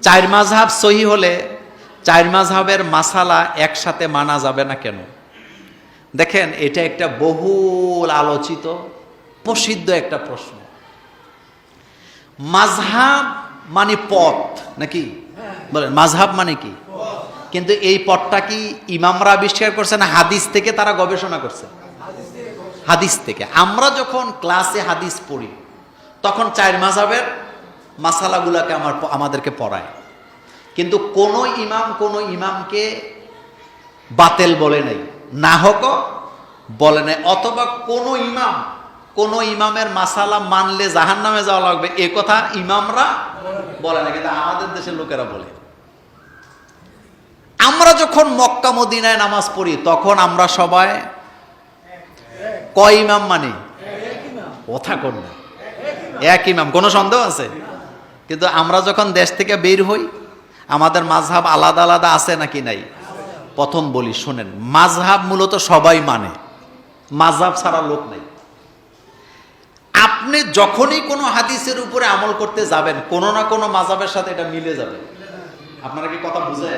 চার মাঝহাব সহি হলে চার মাঝহাবের মাসালা একসাথে মানা যাবে না কেন? দেখেন, এটা একটা বহুল আলোচিত, প্রসিদ্ধ একটা প্রশ্ন। মাঝহাব মানে পথ, নাকি? বলেন, মাঝহাব মানে কি? কিন্তু এই পথটা কি ইমামরা আবিষ্কার করছে না হাদিস থেকে তারা গবেষণা করছে? হাদিস থেকে। আমরা যখন ক্লাসে হাদিস পড়ি, তখন চার মাঝহাবের মাসালাগুলাকে আমার আমাদেরকে পড়ায়। কিন্তু কোন ইমাম কোন ইমামকে বাতেল বলে নাই। না হোক বলে নাই। অথবা কোন ইমাম, কোন ইমামের মাসালা মানলে জাহান নামে যাওয়া লাগবে, এ কথা ইমামরা বলে না কিন্তু আমাদের দেশের লোকেরা বলে। আমরা যখন মক্কা মদিনায় নামাজ পড়ি, তখন আমরা সবাই কয় ইমাম মানি? কথা কর এক ইমাম। কোনো সন্দেহ আছে? কিন্তু আমরা যখন দেশ থেকে বের হই, আমাদের মাঝহাব আলাদা আলাদা আছে নাকি নাই? প্রথম বলি, শোনেন, মাঝহাব মূলত সবাই মানে মাঝহাব ছাড়া লোক নাই। আপনি যখনই কোনো হাদিসের উপরে আমল করতে যাবেন, কোনো না কোনো মাঝহাবের সাথে এটা মিলে যাবে। আপনারা কি কথা বুঝে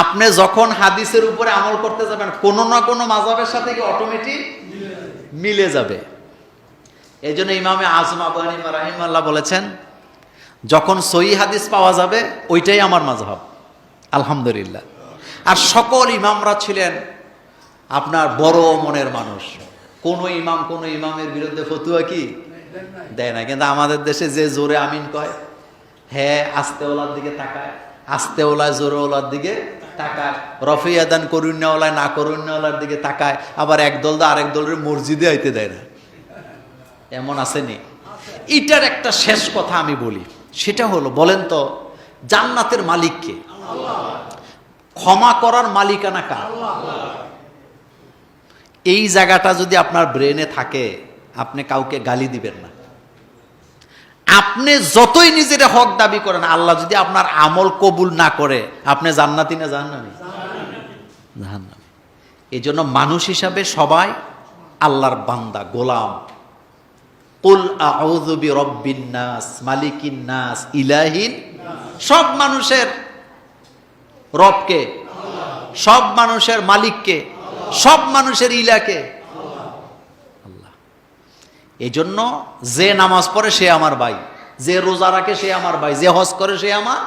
আপনি যখন হাদিসের উপরে আমল করতে যাবেন, কোনো না কোনো মাঝহাবের সাথে কি অটোমেটিক মিলে যাবে? এই জন্য ইমামে আজম আবু হানিফা রাহিমাল্লাহ বলেছেন যখন সহি হাদিস পাওয়া যাবে, ওইটাই আমার মাঝহাব আলহামদুলিল্লাহ। আর সকল ইমামরা ছিলেন আপনার বড় মনের মানুষ। কোন ইমাম, কোন ইমামের বিরুদ্ধে ফতুয়া কি? দেয় না কিন্তু আমাদের দেশে যে জোরে আমিন কয় হ্যাঁ আস্তে ওলার দিকে তাকায়। আস্তে ওলায় জোরে ওলার দিকে তাকায়। রফি আদান করুণ্যাওয়ালায়, না করুণ্যাওয়ালার দিকে তাকায়। আবার এক দল আরেক দলের মসজিদে আইতে দেয় না। এমন আসেনি এটার একটা শেষ কথা আমি বলি। সেটা হলো, বলেন তো, জান্নাতের মালিককে ক্ষমা করার মালিকানা কার? এই জায়গাটা যদি আপনার ব্রেনে থাকে, আপনি কাউকে গালি দিবেন না। আপনি যতই নিজের হক দাবি করেন, আল্লাহ যদি আপনার আমল কবুল না করে, আপনি জান্নাতি না জাহান্নামি? জাহান্নামি। এই জন্য মানুষ হিসাবে সবাই আল্লাহর বান্দা, গোলাম। কুল আউযু বিরব্বিন নাস, মালিকিন নাস, ইলাহিন সব মানুষের রবকে, সব মানুষের মালিককে, সব মানুষের ইলাকে। আল্লাহ। এই জন্য যে নামাজ পড়ে সে আমার ভাই, যে রোজা রাখে সে আমার ভাই, যে হজ করে সে আমার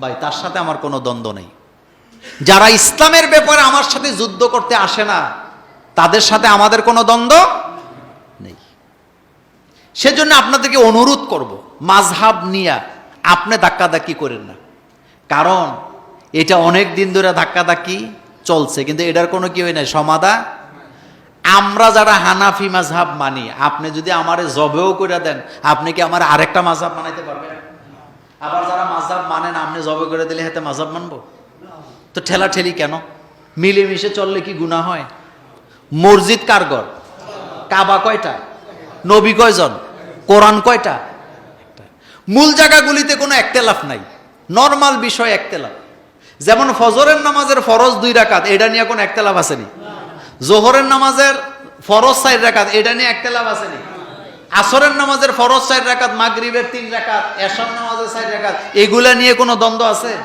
ভাই, তার সাথে আমার কোনো দ্বন্দ্ব নেই। যারা ইসলামের ব্যাপারে আমার সাথে যুদ্ধ করতে আসে না, তাদের সাথে আমাদের কোনো দ্বন্দ্ব সেজন্য আপনাদেরকে অনুরোধ করব, মাঝহাব নিয়া আপনি ধাক্কাধাক্কি করেন না। কারণ এটা অনেক দিন ধরে ধাক্কাধাক্কি চলছে, কিন্তু এটার কোনো কি হয় না সমাধা? আমরা যারা হানাফি মাঝহাব মানি, আপনি যদি আমারে জবেও করে দেন, আপনি কি আমার আরেকটা মাঝহাব মানাইতে পারবেন? আবার যারা মাঝহাব মানেন আপনি জবে করে দিলে হাতে মাঝহাব মানবো? তো ঠেলা ঠেলি কেন? মিলেমিশে চললে কি গুণা হয়? মসজিদ কারগর কাবা কয়টা? নবী কয়জন? কোরআন কয়টা। মূল জায়গাগুলিতে কোনো একতেলাফ নাই। নর্মাল বিষয় একতেলাফ। যেমন ফজরের নামাজের ফরজ দুই রাকাত, এটা নিয়ে কোনো একতেলাফ আসেনি। জোহরের নামাজের ফরজ সাইড রাকাত, এটা নিয়ে একতেলাফ আসেনি। আসরের নামাজের ফরজ সাইড রাকাত, মাগরিবের তিন রাকাত, এশার নামাজের সাইড রাকাত, এগুলা নিয়ে কোনো দ্বন্দ্ব আছে?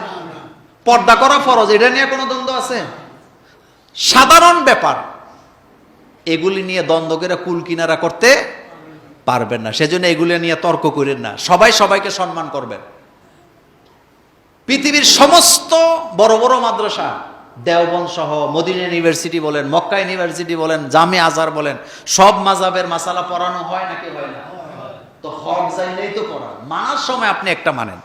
পর্দা করা ফরজ, এটা নিয়ে কোনো দ্বন্দ্ব আছে? সাধারণ ব্যাপার। এগুলি নিয়ে দ্বন্দ্ব করে কুল কিনারা করতে পারবেন না। সেজন্য এগুলো নিয়ে তর্ক করেন না। সবাই সবাইকে সম্মান করবেন। পৃথিবীর সমস্ত বড় বড় মাদ্রাসা দেওবন সহ, মদিনা ইউনিভার্সিটি বলেন, মক্কা ইউনিভার্সিটি বলেন, জামে আজার বলেন, সব মাজাবের মাসালা পড়ানো হয় নাকি হয় না। তো হক যাইলেই তো পড়া মানার সময় আপনি একটা মানেন।